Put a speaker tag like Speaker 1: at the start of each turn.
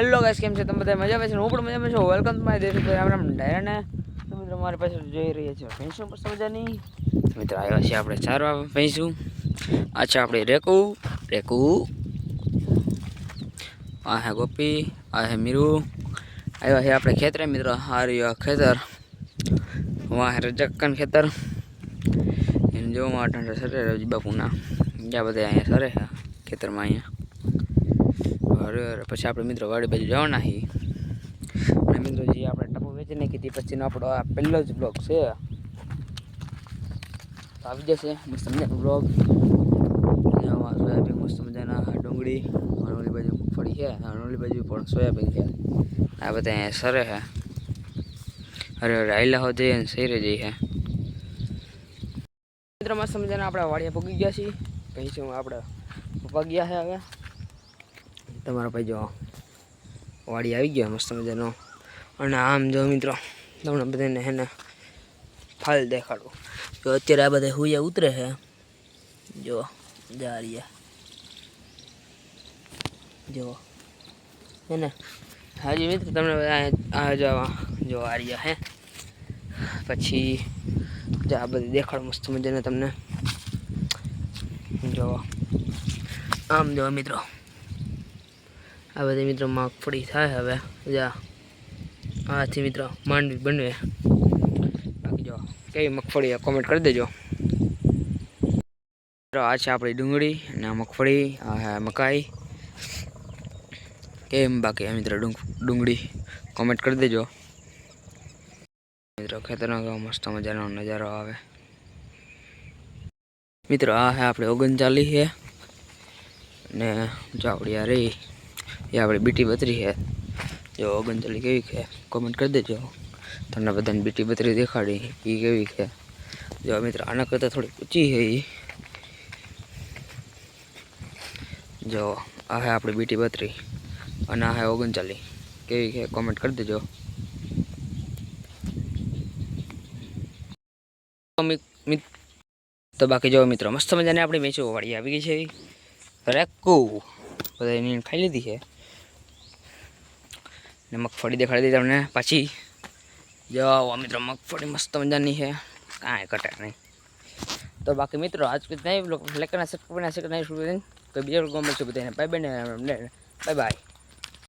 Speaker 1: Hello guys કેમ છે? તમે બધા મજામાં છે? હું પણ મજામાં છું. વેલકમ ટુ માય દેશ રામ રામ ડાયરાને મિત્રો મારી પાસે જોઈ રહ્યા છે ભેંસો પર નહીં મિત્રો આવ્યા છે આપણે ચારવા ભેંસું. અચ્છા, આપણે રેકુ રેકુ. આ હે ગોપી, આ હે મીરુ. આવ્યા છે આપણે ખેતરે, મિત્રો. હાર્યો ખેતર. વાહ રજકન ખેતર. એને જોવા માટે સરે રજી બાપુના. બધા અહીંયા સરે ખેતરમાં અહીંયા. અરે અરે પછી આપણે મિત્રો વાડી બાજુ જવાના હી. અને મિત્રો જે આપણે ટપો વેચી નાખી તે પછીનો આપણો આ પહેલો જ બ્લોગ છે. તો આવી જશે, મસ્ત મજાનો બ્લોગ. સોયાબીન, મસ્ત મજાના ડુંગળી અણોલી બાજુ મગફળી છે અણોલી બાજુ પણ સોયાબીન છે. આ બધા અહીંયા સરે છે. અરે અરે, આયલા હોતે અને સૈરે જઈ હે મિત્રો, મસ્ત મજાના આપણે વાડિયા પગી ગયા છીએ. પછી શું આપણે પપ્પા ગયા છે હવે? તમારા ભાઈ જો વાડી આવી ગયા, મસ્ત મજાનો. અને આમ જો મિત્રો, તમને બધાને હે ને ફાલ દેખાડું. જો અત્યારે આ બધા હુયા ઉતરે છે. જો જારિયા જો, હે ને? હાજી મિત્રો, તમને બધા આ જો જો આર્યા હે. પછી જો આ બધી દેખાડો મસ્ત મજાને તમને. જો, આમ જો મિત્રો. આ બધી મિત્રો મગફળી થાય હવે. જા. આથી મિત્રો માંડવી બનવે. બાકી જો, કેવી મગફળી કોમેન્ટ કરી દેજો. મિત્રો, આ છે આપણી ડુંગળી અને મગફળી મકાઈ. કેમ બાકી મિત્રો ડુંગ, ડુંગળી? કોમેન્ટ કરી દેજો. મિત્રો, ખેતરનો કેવો મસ્ત મજાનો નજારો આવે. મિત્રો, આ હે આપણે ઓગણચાલીસ છે. ને આ રહી એ આપણે બીટી બત્રી છે. જો ઓગણચાલીસ કેવી છે? કોમેન્ટ કરી દેજો. તમને બધાને બીટી બત્રી દેખાડી. એ કેવી છે? જો મિત્ર, આના કરતાં થોડી ઊંચી છે એ જો, આ હે આપણી બીટી બત્રી. અને આ હે ઓગણચાલીસ. કેવી છે? કોમેન્ટ કરી દેજો. તો બાકી જો મિત્રો, મસ્ત મજાની આપણી મેચો વાળી આવી ગઈ છે રેકુ બધા એની ખાઈ લીધી છે. ને મગફળી દેખાડી દીધી તમને પાછી જો આ મિત્રો મગફળી મસ્ત મજાની છે કાંઈ કટે નહીં તો બાકી મિત્રો આજ કુછ નહીં લોકો લેકરના સટ ના સટ નહીં કોઈ બીજા લોકો મળશે બધાને બાય બાય બાય બાય